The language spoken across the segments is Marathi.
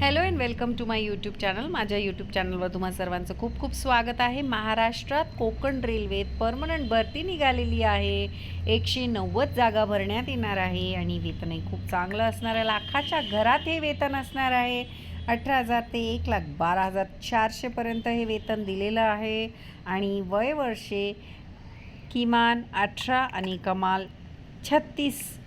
Hello and welcome to my YouTube channel माझ्या यूट्यूब चॅनलवर तुम्हा सर्वांचं खूप खूप स्वागत आहे. महाराष्ट्रात कोकण रेल्वेत परमनंट भरती निघालेली आहे. एकशे नव्वद जागा भरण्यात येणार आहे आणि वेतनही खूप चांगलं असणार आहे. लाखाच्या घरात हे वेतन असणार आहे. अठरा हजार ते एक लाख बारा हजार चारशेपर्यंत हे वेतन दिलेलं आहे. आणि वय वर्षे किमान अठरा आणि कमाल छत्तीस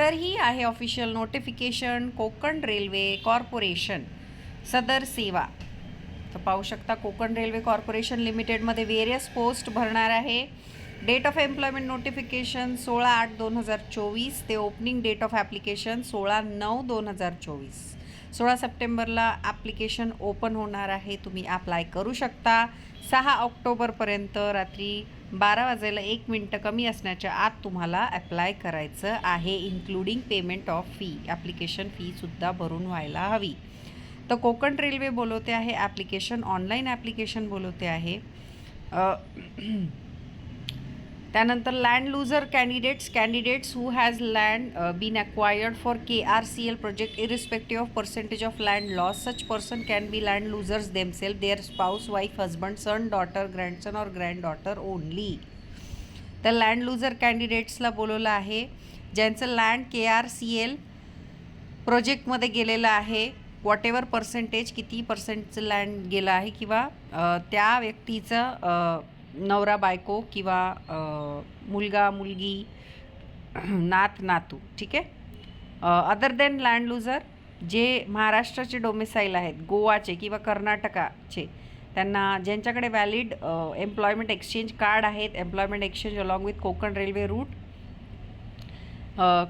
तर ही आहे official notification Konkan railway corporation सदर सेवा. तर पाहू शकता कोकण रेल्वे कॉर्पोरेशन लिमिटेडमध्ये वेरियस पोस्ट भरणार आहे. डेट ऑफ एम्प्लॉयमेंट नोटिफिकेशन सोळा आठ दोन हजार चोवीस. ते ओपनिंग डेट ऑफ ॲप्लिकेशन सोळा नऊ दोन हजार चोवीस. सोळा सप्टेंबरला ॲप्लिकेशन ओपन होणार आहे. तुम्ही अप्लाय करू शकता. सहा ऑक्टोबरपर्यंत रात्री बारा वाजायला एक मिनटं कमी असण्याच्या आत तुम्हाला अप्लाय करायचं आहे including payment of fee application फीसुद्धा भरून व्हायला हवी. तर कोकण रेल्वे बोलवते आहे ॲप्लिकेशन ऑनलाईन ॲप्लिकेशन बोलवते आहे. त्यानंतर land loser candidates candidates who has land been acquired for K R C L project irrespective of percentage of land loss such person can be land losers themselves their spouse wife husband son daughter grandson और ग्रँड डॉटर ओनली तर लँड लूजर कॅन्डिडेट्सला बोलवलं आहे ज्यांचं land K R C L प्रोजेक्टमध्ये गेलेलं आहे वॉट एवर पर्सेंटेज किती पर्सेंटचं लँड गेलं आहे किंवा त्या व्यक्तीचं नवरा बायको किंवा मुलगा मुलगी नात नातू ठीक आहे? अदर देन लँड लुजर जे महाराष्ट्राचे डोमिसाईल आहेत गोवाचे किंवा कर्नाटकाचे त्यांना ज्यांच्याकडे व्हॅलिड एम्प्लॉयमेंट एक्सचेंज कार्ड आहेत employment exchange along with Konkan railway route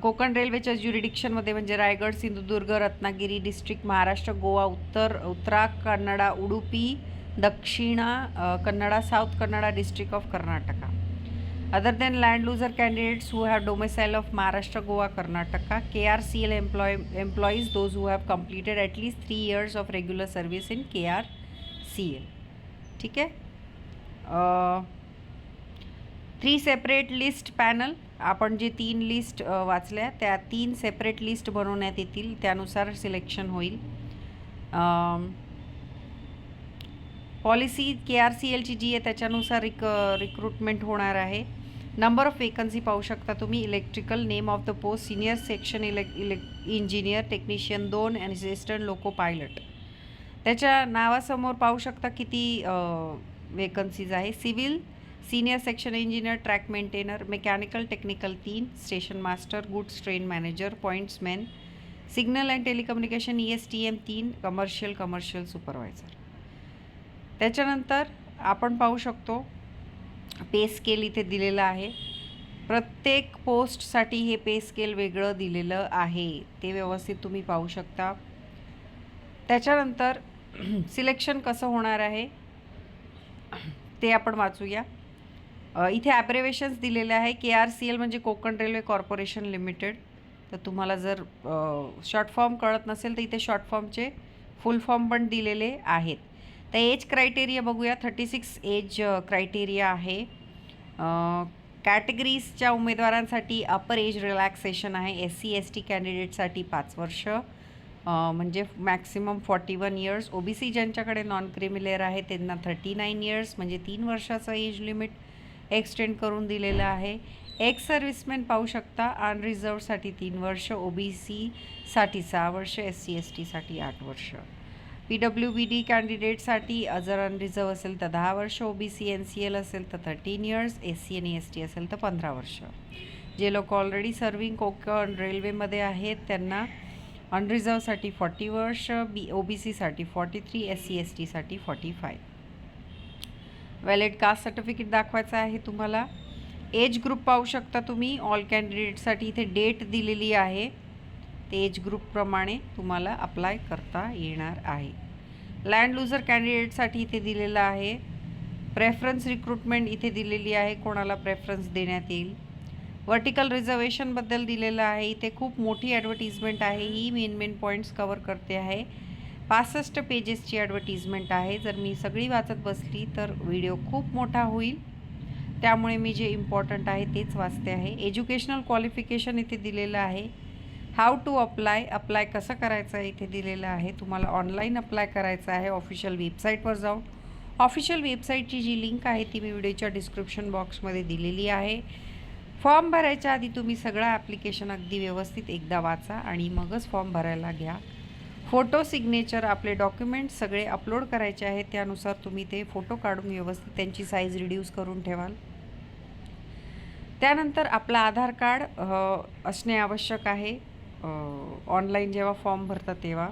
Konkan रेल्वेच्या ज्युरिडिक्शनमध्ये म्हणजे Raigad Sindhudurg Ratnagiri district Maharashtra Goa Uttar Uttara Kannada Udupi Dakshina Kannada south Kannada district of Karnataka. Other than land loser candidates who have domicile of Maharashtra Goa Karnataka K R C L employ employees those who have completed at least three years of regular service in K R C L ठीक आहे थ्री सेपरेट लिस्ट पॅनल आपण जे तीन लिस्ट वाचल्या त्या तीन सेपरेट लिस्ट बनवण्यात येतील त्यानुसार सिलेक्शन होईल. पॉलिसी के आर सी एलची जी आहे त्याच्यानुसार रिक रिक्रुटमेंट होणार आहे. नंबर ऑफ वेकन्सी पाहू शकता तुम्ही. Electrical name of the post senior section elec elec engineer technician दोन आणि असिस्टंट लोको पायलट त्याच्या नावासमोर पाहू शकता किती वेकन्सीज आहे. Civil senior section engineer track maintainer mechanical technical तीन station master goods train manager pointsman signal and telecommunication E S T M तीन कमर्शियल कमर्शियल सुपरवायझर त्याच्यानंतर आपण पाहू शकतो पे स्केल इथे दिलेलं आहे. प्रत्येक पोस्टसाठी हे पे स्केल वेगळं दिलेलं आहे. ते व्यवस्थित तुम्ही पाहू शकता. त्याच्यानंतर सिलेक्शन कसं होणार आहे ते आपण वाचूया. इथे ॲब्रेवेशन्स दिलेले आहे. के आर सी एल म्हणजे कोकण रेल्वे कॉर्पोरेशन लिमिटेड. तर तुम्हाला जर शॉर्ट फॉर्म कळत नसेल तर इथे शॉर्ट फॉर्मचे फुल फॉर्म पण दिलेले आहेत. तर एज क्रायटेरिया बघूया. थर्टी सिक्स एज क्रायटेरिया आहे. कॅटेगरीजच्या उमेदवारांसाठी अपर एज रिलॅक्सेशन आहे. एस सी एस टी कॅन्डिडेटसाठी पाच वर्ष. म्हणजे maximum forty one years O B C ज्यांच्याकडे नॉन क्रिमिलेअर आहे त्यांना थर्टी नाईन इयर्स म्हणजे तीन वर्षाचं एज लिमिट एक्सटेंड करून दिलेलं आहे. एक्स सर्व्हिसमॅन पाहू शकता अनरिझर्वसाठी तीन वर्ष ओ बी सीसाठी सहा वर्ष एस सी एस टीसाठी आठ वर्ष. पी डब्ल्यू बी डी कॅन्डिडेटसाठी जर अनरिझर्व असेल तर दहा वर्ष O B C N C L असेल तर थर्टीन इयर्स एस सी आणि एस टी असेल तर पंधरा वर्ष. जे लोक ऑलरेडी सर्विंग कोकण रेल्वेमध्ये आहेत त्यांना अनरिझर्वसाठी फॉर्टी वर्ष बी ओ बी सीसाठी forty three S C S टीसाठी forty five valid caste certificate दाखवायचं आहे तुम्हाला. एज ग्रुप पाहू शकता तुम्ही. ऑल कॅन्डिडेटसाठी इथे डेट दिलेली आहे. ते एज ग्रुपप्रमाणे तुम्हाला अप्लाय करता येणार आहे. लँड लुजर कॅन्डिडेटसाठी इथे दिलेलं आहे. प्रेफरन्स रिक्रुटमेंट इथे दिलेली आहे. कोणाला प्रेफरन्स देण्यात येईल? वर्टिकल रिझर्वेशनबद्दल दिलेलं आहे. इथे खूप मोठी ॲडव्हर्टिजमेंट आहे. ही मेन मेन पॉईंट्स कवर करते आहे. पासष्ट पेजेसची ॲडव्हर्टिजमेंट आहे. जर मी सगळी वाचत बसली तर व्हिडिओ खूप मोठा होईल. त्यामुळे मी जे इम्पॉर्टंट आहे तेच वाचते आहे. एज्युकेशनल क्वालिफिकेशन इथे दिलेलं आहे. हाऊ टू अप्लाय अप्लाय कसं करायचं आहे इथे दिलेलं आहे. तुम्हाला ऑनलाईन अप्लाय करायचं आहे. ऑफिशियल वेबसाईटवर जाऊन. ऑफिशियल वेबसाईटची जी लिंक आहे ती मी व्हिडिओच्या डिस्क्रिप्शन बॉक्समध्ये दिलेली आहे. फॉर्म भरायच्या आधी तुम्ही सगळं ॲप्लिकेशन अगदी व्यवस्थित एकदा वाचा आणि मगच फॉर्म भरायला घ्या. फोटो सिग्नेचर आपले डॉक्युमेंट्स सगळे अपलोड करायचे आहेत. त्यानुसार तुम्ही ते फोटो काढून व्यवस्थित त्यांची साईज रिड्यूस करून ठेवाल. त्यानंतर आपलं आधार कार्ड असणे आवश्यक आहे. ऑनलाईन जेव्हा फॉर्म भरता तेव्हा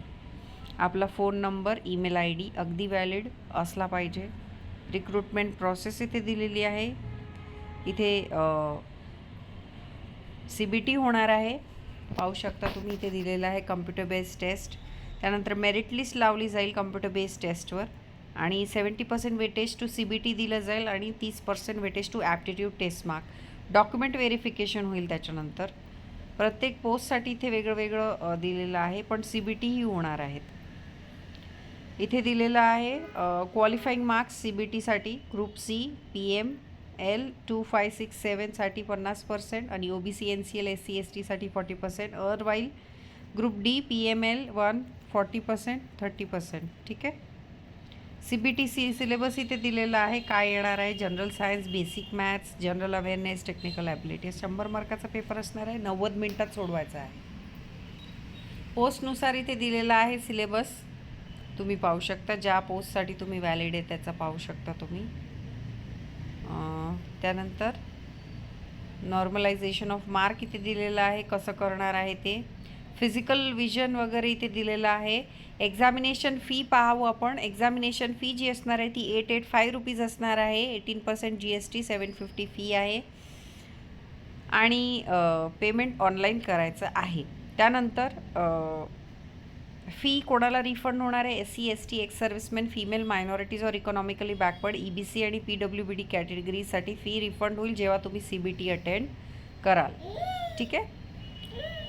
आपला phone number email I D अगदी व्हॅलिड असला पाहिजे. रिक्रुटमेंट प्रोसेस इथे दिलेली आहे. इथे सी बी टी होणार आहे. पाहू शकता तुम्ही इथे दिलेलं आहे कम्प्युटर बेस्ड टेस्ट त्यानंतर मेरिट लिस्ट लावली जाईल कम्प्युटर बेस्ड टेस्टवर आणि seventy percent weightage to C B T दिलं जाईल आणि तीस percent weightage to aptitude test mark document verification होईल त्याच्यानंतर. प्रत्येक पोस्टसाठी इथे वेगळं वेगळं दिलेलं आहे पण सी बी टीही होणार आहेत. इथे दिलेलं आहे क्वालिफाईंग मार्क्स सी बी टीसाठी group C P M L two five six सेवनसाठी पन्नास पर्सेंट आणि O B C N C L S C S टीसाठी forty percent otherwise group D P M L one forty percent thirty percent ठीक आहे? C B T C syllabus इथे दिलेला आहे. काय येणार आहे? General science basic maths general awareness technical ability शंभर मार्काचा पेपर असणार आहे. नव्वद मिनटात सोडवायचा आहे. पोस्टनुसार इथे दिलेला आहे सिलेबस तुम्ही पाहू शकता. ज्या पोस्टसाठी तुम्ही व्हॅलिड आहे त्याचा पाहू शकता तुम्ही. त्यानंतर नॉर्मलायझेशन ऑफ मार्क इथे दिलेलं आहे. कसं करणार आहे ते? फिजिकल विजन वगैरे इथे दिलेलं आहे. एक्झामिनेशन फी पाहावं आपण. एक्झामिनेशन फी जी असणार आहे ती एट एट फाय रुपीज असणार आहे. Eighteen percent G S T seven fifty fee आहे. आणि पेमेंट ऑनलाईन करायचं आहे. त्यानंतर फी कोणाला रिफंड होणार आहे? S C S T ex serviceman female minorities or economically backward E B C आणि पी डब्ल्यू बी डी कॅटेगरीसाठी फी रिफंड होईल जेव्हा तुम्ही सी बी टी अटेंड कराल. ठीक आहे?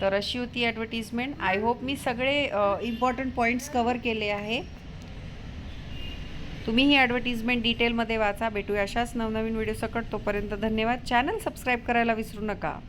तर अशी होती ॲडव्हर्टिजमेंट आय होप मी सगळे इम्पॉर्टंट पॉईंट्स कवर केले आहे. तुम्ही ही ॲडव्हर्टिजमेंट डिटेलमध्ये वाचा. भेटूया अशाच नवनवीन व्हिडिओ सकट तोपर्यंत धन्यवाद. चॅनल सबस्क्राईब करायला विसरू नका.